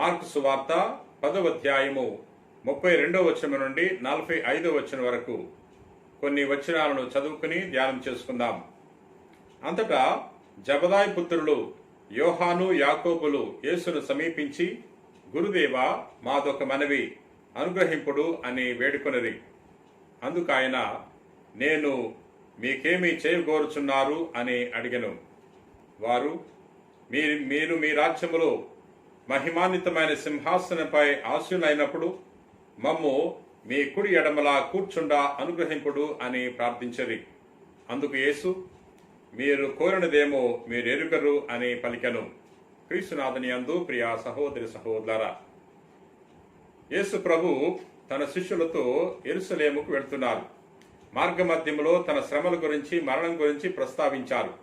Mark సువార్త పదవ అధ్యాయము ముప్పై రెండవ వచనం నుండి నలభై ఐదవ వచనం వరకు. కొన్ని వచనాలను చదువుకుని ధ్యానం చేసుకుందాం. అంతటా జబదాయి పుత్రులు యోహాను యాకోబులు యేసును సమీపించి గురుదేవా మాదొక మనవి అనుగ్రహింపుడు అని వేడుకొనిరి. అందుకు ఆయన నేను మీకేమీ చేయగోరుచున్నారు అని అడిగను. వారు మీరు మీరు మీ రాజ్యములో మహిమాన్వితమైన సింహాసనంపై ఆశయులైనప్పుడు మమ్ము మీ కుడి ఎడమలా కూర్చుండా అనుగ్రహింపుడు అని ప్రార్థించరి అందుకు యేసు మీరు కోరినదేమో మీరు ఎరుగరు అని పలికెను. క్రీస్తునాథని అందు ప్రియా సహోదరి సహోదర యేసు ప్రభు తన శిష్యులతో ఎరుసలేముకు వెళ్తున్నారు. మార్గమధ్యంలో తన శ్రమల గురించి మరణం గురించి ప్రస్తావించారు.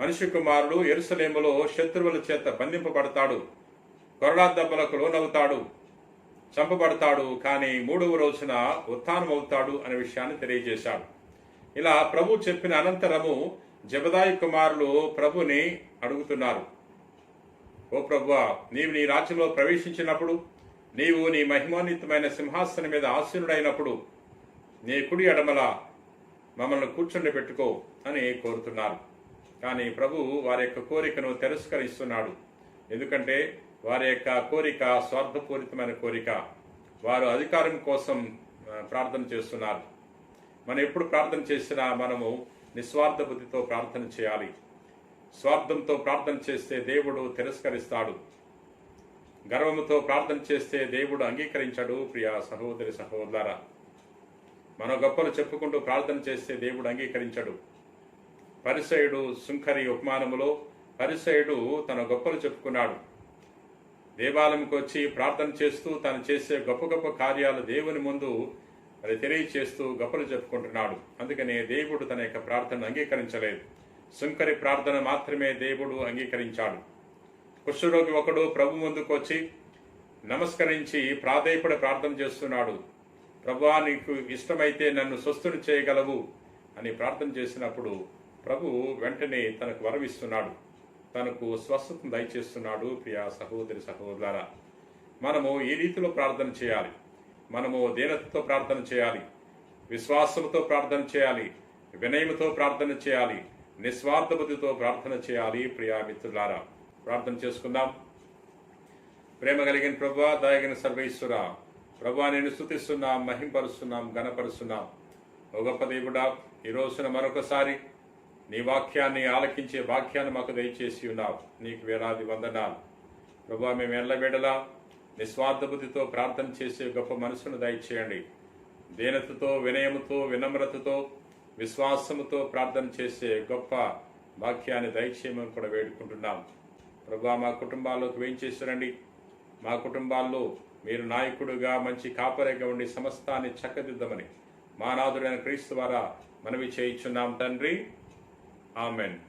మనిషి కుమారుడు ఎరుసలేములో శత్రువుల చేత బంధింపబడతాడు. కొరడా దెబ్బలకు లోనవుతాడు చంపబడతాడు కానీ మూడవ రోజున ఉత్థానమవుతాడు అనే విషయాన్ని తెలియజేశాడు. ఇలా ప్రభు చెప్పిన అనంతరము జబదాయి కుమారులు ప్రభుని అడుగుతున్నారు. ఓ ప్రభువా నీవు నీ రాజ్యంలో ప్రవేశించినప్పుడు నీవు నీ మహిమాన్వితమైన సింహాసనం మీద ఆసీనుడైనప్పుడు నీ కుడి ఎడమల మమ్మల్ని కూర్చుండి పెట్టుకో అని కోరుతున్నారు. కానీ ప్రభు వారి యొక్క కోరికను తిరస్కరిస్తున్నాడు. ఎందుకంటే వారి యొక్క కోరిక స్వార్థపూరితమైన కోరిక. వారు అధికారం కోసం ప్రార్థన చేస్తున్నారు. మనం ఎప్పుడు ప్రార్థన చేసినా మనము నిస్వార్థ బుద్ధితో ప్రార్థన చేయాలి. స్వార్థంతో ప్రార్థన చేస్తే దేవుడు తిరస్కరిస్తాడు. గర్వముతో ప్రార్థన చేస్తే దేవుడు అంగీకరించడు ప్రియ సహోదరి సహోదర. మన గొప్పలు చెప్పుకుంటూ ప్రార్థన చేస్తే దేవుడు అంగీకరించడు. పరిసయుడు సుంకరి ఉపమానములో పరిసయుడు తన గొప్పలు చెప్పుకున్నాడు. దేవాలయంకి వచ్చి ప్రార్థన చేస్తూ తను చేసే గొప్ప గొప్ప కార్యాలు దేవుని ముందు అది తెలియచేస్తూ గొప్పలు చెప్పుకుంటున్నాడు. అందుకనే దేవుడు తన యొక్క ప్రార్థనను అంగీకరించలేదు. సుంకరి ప్రార్థన మాత్రమే దేవుడు అంగీకరించాడు. కుష్ఠరోగి ఒకడు ప్రభు ముందుకు వచ్చి నమస్కరించి ప్రాధేయపడి ప్రార్థన చేస్తున్నాడు. ప్రభువా నీకు ఇష్టమైతే నన్ను స్వస్థుని చేయగలవు అని ప్రార్థన చేసినప్పుడు ప్రభు వెంటనే తనకు వరమిస్తున్నాడు. తనకు స్వస్థతను దయచేస్తున్నాడు ప్రియా సహోదరి సహోదరా మనము ఈ రీతిలో ప్రార్థన చేయాలి. మనము దీనతతో ప్రార్థన చేయాలి. విశ్వాసముతో ప్రార్థన చేయాలి. వినయముతో ప్రార్థన చేయాలి. నిస్వార్థ బుద్ధితో ప్రార్థన చేయాలి ప్రియా మిత్రులారా. ప్రార్థన చేసుకుందాం. ప్రేమ కలిగిన ప్రభా దయగిన సర్వేశ్వర ప్రభా నేను స్థుతిస్తున్నాం మహింపరుస్తున్నాం గణపరుస్తున్నాం ఓ గొప్ప దేవుడా ఈ రోజున మరొకసారి నీ వాక్యాన్ని ఆలకించే వాక్యాన్ని మాకు దయచేసి ఉన్నావు. నీకు వేలాది వందనాలు. ప్రభా మేము ఎల్లబిడలా నిస్వార్థ బుద్ధితో ప్రార్థన చేసే గొప్ప మనసును దయచేయండి. దీనతతో వినయముతో వినమ్రతతో విశ్వాసముతో ప్రార్థన చేసే గొప్ప వాక్యాన్ని దయచేయమని కూడా వేడుకుంటున్నాం. ప్రభా మా కుటుంబాల్లోకి వేయించేసారండి మా కుటుంబాల్లో మీరు నాయకుడుగా మంచి కాపరిగా ఉండి సమస్తాన్ని చక్కదిద్దమని మానాథుడైన క్రీస్తు ద్వారా మనవి చేయించున్నాం. తండ్రి Amen.